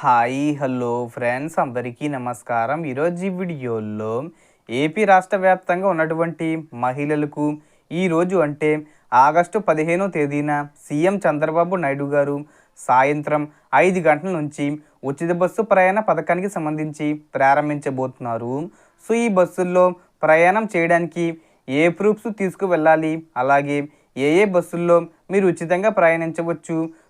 Hi hello friends అందరికీ నమస్కారం. ఈరోజు ఈ వీడియోలో ఏపీ రాష్ట్ర వ్యాప్తంగా ఉన్నటువంటి మహిళలకు ఈరోజు అంటే ఆగస్టు పదిహేనో తేదీన సీఎం చంద్రబాబు నాయుడు గారు సాయంత్రం ఐదు గంటల నుంచి ఉచిత బస్సు ప్రయాణ పథకానికి సంబంధించి ప్రారంభించబోతున్నారు. సో ఈ బస్సుల్లో ప్రయాణం చేయడానికి ఏ ప్రూఫ్స్ తీసుకువెళ్ళాలి? అలాగే ఏ ఏ బస్సుల్లో మీరు ఉచితంగా ప్రయాణించవచ్చు?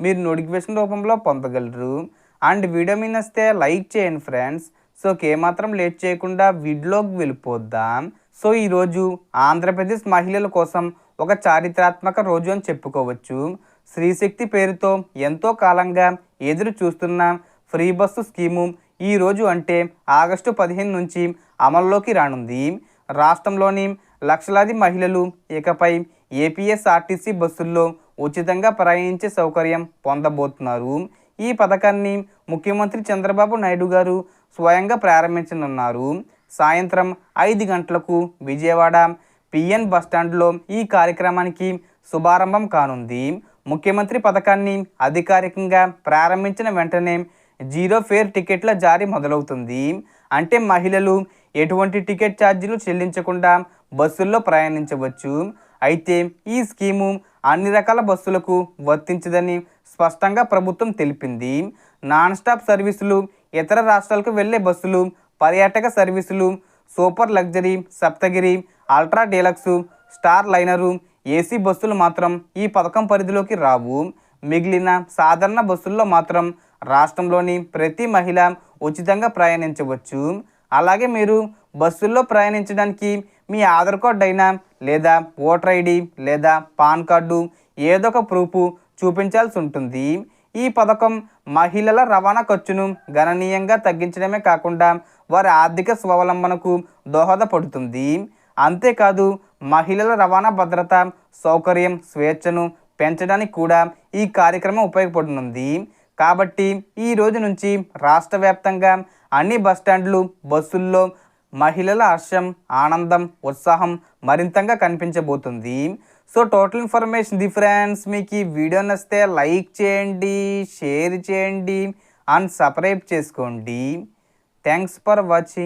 మీరు నోటిఫికేషన్ రూపంలో పొందగలరు. అండ్ వీడియో మీద వస్తే లైక్ చేయండి ఫ్రెండ్స్. సో ఏమాత్రం లేట్ చేయకుండా వీడియోకి వెళ్ళిపోద్దాం సో ఈరోజు ఆంధ్రప్రదేశ్ మహిళల కోసం ఒక చారిత్రాత్మక రోజు అని చెప్పుకోవచ్చు. శ్రీశక్తి పేరుతో ఎంతో కాలంగా ఎదురు చూస్తున్న ఫ్రీ బస్సు స్కీము ఈ రోజు అంటే ఆగస్టు పదిహేను నుంచి అమల్లోకి రానుంది. రాష్ట్రంలోని లక్షలాది మహిళలు ఇకపై ఏపీఎస్ఆర్టీసీ బస్సుల్లో ఉచితంగా ప్రయాణించే సౌకర్యం పొందబోతున్నారు. ఈ పథకాన్ని ముఖ్యమంత్రి చంద్రబాబు నాయుడు గారు స్వయంగా ప్రారంభించనున్నారు. సాయంత్రం ఐదు గంటలకు విజయవాడ పిఎన్ బస్టాండ్లో ఈ కార్యక్రమానికి శుభారంభం కానుంది. ముఖ్యమంత్రి పథకాన్ని అధికారికంగా ప్రారంభించిన వెంటనే జీరో ఫేర్ టికెట్ల జారీ మొదలవుతుంది. అంటే మహిళలు ఎటువంటి టికెట్ ఛార్జీలు చెల్లించకుండా బస్సుల్లో ప్రయాణించవచ్చు. అయితే ఈ స్కీము అన్ని రకాల బస్సులకు వర్తించదని స్పష్టంగా ప్రభుత్వం తెలిపింది. నాన్ స్టాప్ సర్వీసులు ఇతర రాష్ట్రాలకు వెళ్ళే బస్సులు పర్యాటక సర్వీసులు super luxury Saptagiri ultra deluxe star liner AC బస్సులు మాత్రం ఈ పథకం పరిధిలోకి రావు. మిగిలిన సాధారణ బస్సుల్లో మాత్రం రాష్ట్రంలోని ప్రతి మహిళ ఉచితంగా ప్రయాణించవచ్చు. అలాగే మీరు బస్సుల్లో ప్రయాణించడానికి మీ ఆధార్ కార్డ్ అయినా లేదా ఓటర్ ఐడి లేదా పాన్ కార్డు ఏదో ఒక ప్రూఫ్ చూపించాల్సి ఉంటుంది. ఈ పథకం మహిళల రవాణా ఖర్చును గణనీయంగా తగ్గించడమే కాకుండా వారి ఆర్థిక స్వావలంబనకు దోహదపడుతుంది. అంతేకాదు మహిళల రవాణా భద్రత సౌకర్యం స్వేచ్ఛను పెంచడానికి కూడా ఈ కార్యక్రమం ఉపయోగపడుతుంది. కాబట్టి ఈ రోజు నుంచి రాష్ట్ర వ్యాప్తంగా అన్ని బస్టాండ్లు బస్సుల్లో మహిళల హర్షం ఆనందం ఉత్సాహం మరింతగా కనిపించబోతుంది. సో టోటల్ ఇన్ఫర్మేషన్ డిఫరెన్స్ మీకు ఈ వీడియో నచ్చితే లైక్ చేయండి షేర్ చేయండి అండ్ సబ్స్క్రైబ్ చేసుకోండి. Thanks for watching.